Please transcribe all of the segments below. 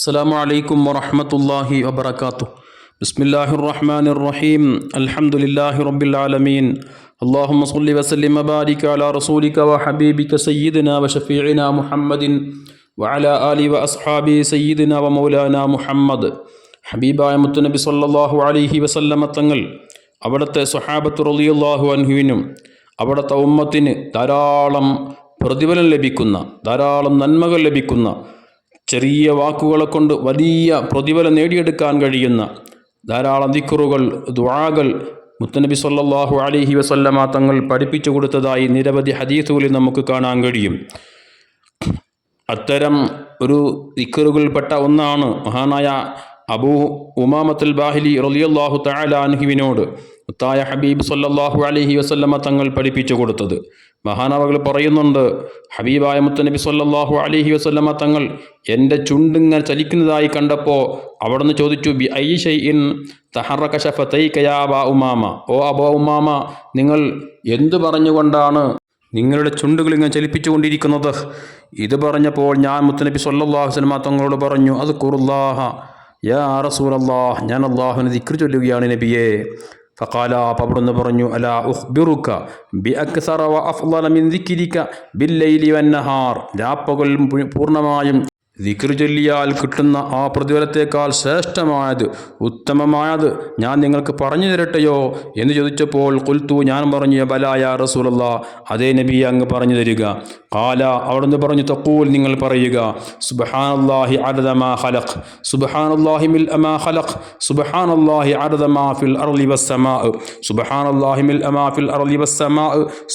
السلام عليكم ورحمة الله وبركاته بسم الله الرحمن الرحيم الحمد لله رب العالمين اللهم صل وسلم وبارك على رسولك وحبيبك سيدنا وشفيعنا محمد وعلى آله وأصحابه سيدنا ومولانا محمد ഹബീബായ മുത്തുനബി സല്ലല്ലാഹു അലൈഹി വസല്ലമ തങ്ങൾ അവിടുത്തെ സ്വഹാബത്ത് റളിയല്ലാഹു അൻഹുവിനും അവിടുത്തെ ഉമ്മത്തിന് ധാരാളം പ്രതിഫലം ലഭിക്കുന്ന ധാരാളം നന്മകൾ ലഭിക്കുന്ന ചെറിയ വാക്കുകളെ കൊണ്ട് വലിയ പ്രതിഫലം നേടിയെടുക്കാൻ കഴിയുന്ന ധാരാളം ദിക്കുറുകൾ ദ്വാകൾ മുത്തനബി സല്ലാഹു അലൈഹി വസല്ലമ തങ്ങൾ പഠിപ്പിച്ചു കൊടുത്തതായി നിരവധി ഹദീസുകളിൽ നമുക്ക് കാണാൻ കഴിയും. അത്തരം ഒരു ദിക്കറുകൾപ്പെട്ട ഒന്നാണ് മഹാനായ അബൂ ഉമാമത്തുൽ ബാഹിലി റളിയല്ലാഹു തആല അൻഹുവിനോട് മുത്തായ ഹബീബ് സല്ലാഹു അലഹി വസല്ലമ തങ്ങൾ പഠിപ്പിച്ചു കൊടുത്തത്. മഹാനവകൾ പറയുന്നുണ്ട് ഹബീബായ മുത്തനബി സല്ലാഹു അലഹി വസല്ലമ തങ്ങൾ എന്റെ ചുണ്ടിങ്ങനെ ചലിക്കുന്നതായി കണ്ടപ്പോൾ അവിടുന്ന് ചോദിച്ചു ബി ഐ ഷൈഇൻ തഹറക ഷഫതൈക യാ അബാ ഉമാമ. ഓ അബോ ഉമാമ നിങ്ങൾ എന്തു പറഞ്ഞുകൊണ്ടാണ് നിങ്ങളുടെ ചുണ്ടുകൾ ഇങ്ങനെ ചലിപ്പിച്ചുകൊണ്ടിരിക്കുന്നത്? ഇത് പറഞ്ഞപ്പോൾ ഞാൻ മുത്തനബി സല്ലാഹു അലൈഹി വസല്ലമ തങ്ങളോട് പറഞ്ഞു അത് കുറുല്ലാഹ യാ റസൂലല്ലാഹ് ഞാൻ അള്ളാഹുവിനെ ദിക്ർ ചൊല്ലുകയാണ് നബിയെ. ഫഖാല അപ്പം അവിടുന്ന് പറഞ്ഞു അല ഉഖ്ബിറുക ബി അക്സറ വ അഫ്ളല മിൻ ദിക്രിക ബില്ലൈലി വന്നഹാർ രാപ്പകൽ പൂർണമായും ദിക്ർ ചൊല്ലിയാൽ കിട്ടുന്ന ആ പ്രതിഫലത്തേക്കാൾ ശ്രേഷ്ഠമായത് ഉത്തമമായത് ഞാൻ നിങ്ങൾക്ക് പറഞ്ഞു തരട്ടെയോ എന്ന് ചോദിച്ചപ്പോൾ കുൽത്തു ഞാൻ പറഞ്ഞു ബലായ റസൂലല്ല. അതേ നബി അങ്ങ് പറഞ്ഞു തരിക. കാല അവിടുന്ന് പറഞ്ഞു തക്കൂൽ നിങ്ങൾ പറയുക. സുബഹാനല്ലാഹി അർദമാ ഹലഖ് സുബഹാനല്ലാഹി മിൽ അമാ ഹലഖ് സുബഹാനല്ലാഹി അർദമാ ഫിൽ അർളി വസ്സമാ സുബഹാനല്ലാഹി മിൽ അമാ ഫിൽ അർളി വസ്സമാ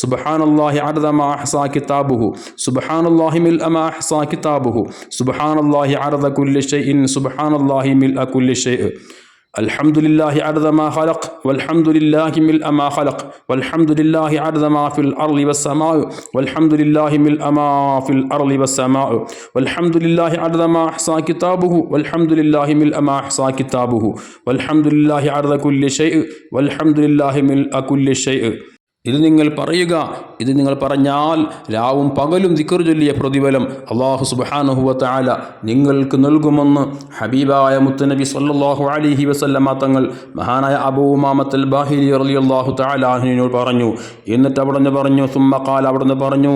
സുബഹാനല്ലാഹി അർദമാ അഹ്സാ കിതാബുഹു. സുബഹാനല്ലാഹി മിൽ അമാ അഹ്സാ കിതാബുഹു. سبحان الله عرض كل شيء سبحان الله ملء كل شيء الحمد لله عدد ما خلق والحمد لله ملء ما خلق والحمد لله عدد ما في الأرض والسماء والحمد لله ملء ما في الأرض والسماء والحمد لله عدد ما أحصى كتابه والحمد لله ملء ما أحصى كتابه والحمد لله عدد كل شيء والحمد لله ملء كل شيء ഇത് നിങ്ങൾ പറയുക. ഇത് നിങ്ങൾ പറഞ്ഞാൽ രാവും പകലും ദിക്കർ ചൊല്ലിയ പ്രതിഫലം അള്ളാഹു സുബാനുഹുവത്താല നിങ്ങൾക്ക് നൽകുമെന്ന് ഹബീബായ മുത്തനബി സല്ലാഹു അലിഹി വസല്ലമ തങ്ങൾ മഹാനായ അബൂമാമത്തൽ ബാഹിരി അള്ളാഹു താലാഹിനോട് പറഞ്ഞു. എന്നിട്ട് അവിടുന്ന് പറഞ്ഞു സുമ്മക്കാൽ അവിടുന്ന് പറഞ്ഞു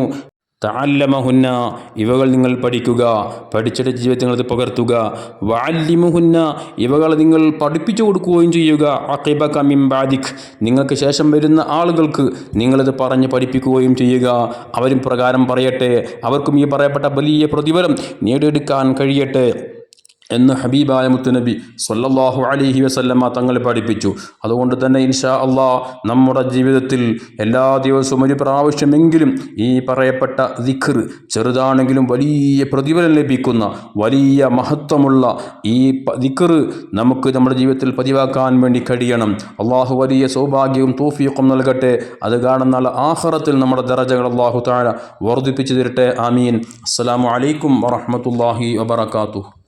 തഅല്ലമഹുന്ന ഇവകൾ നിങ്ങൾ പഠിക്കുക പഠിച്ചിട്ട് ജീവിതത്തിൽ നിങ്ങൾ പകർത്തുക. വഅല്ലിമുഹുന്ന ഇവകൾ നിങ്ങൾ പഠിപ്പിച്ചു കൊടുക്കുകയും ചെയ്യുക. അഖിബ കമിം ബാദിഖ് നിങ്ങൾക്ക് ശേഷം വരുന്ന ആളുകൾക്ക് നിങ്ങളത് പറഞ്ഞ് പഠിപ്പിക്കുകയും ചെയ്യുക. അവരും പ്രകാരം പറയട്ടെ. അവർക്കും ഈ പറയപ്പെട്ട വലിയ പ്രതിഫലം നേടിയെടുക്കാൻ കഴിയട്ടെ. എന്ന് ഹബീബായ മുത്തുനബി സൊല്ലാഹു അലിഹി വസല്ലമ്മ തങ്ങൾ പഠിപ്പിച്ചു. അതുകൊണ്ട് തന്നെ ഇൻഷാ അള്ളാ നമ്മുടെ ജീവിതത്തിൽ എല്ലാ ദിവസവും ഒരു പ്രാവശ്യമെങ്കിലും ഈ പറയപ്പെട്ട ദിഖർ ചെറുതാണെങ്കിലും വലിയ പ്രതിഫലം ലഭിക്കുന്ന വലിയ മഹത്വമുള്ള ഈ ദിഖർ നമുക്ക് നമ്മുടെ ജീവിതത്തിൽ പതിവാക്കാൻ വേണ്ടി കഴിയണം. അള്ളാഹു വലിയ സൗഭാഗ്യവും തോഫിയൊക്കെ നൽകട്ടെ. അത് കാണുന്ന ആഹ്റത്തിൽ നമ്മുടെ ദറജകൾ അള്ളാഹു താഴെ വർദ്ധിപ്പിച്ചു തരട്ടെ. ആമീൻ. അസ്സാം വലൈക്കും വറഹമത്തല്ലാഹി വബർക്കാത്തു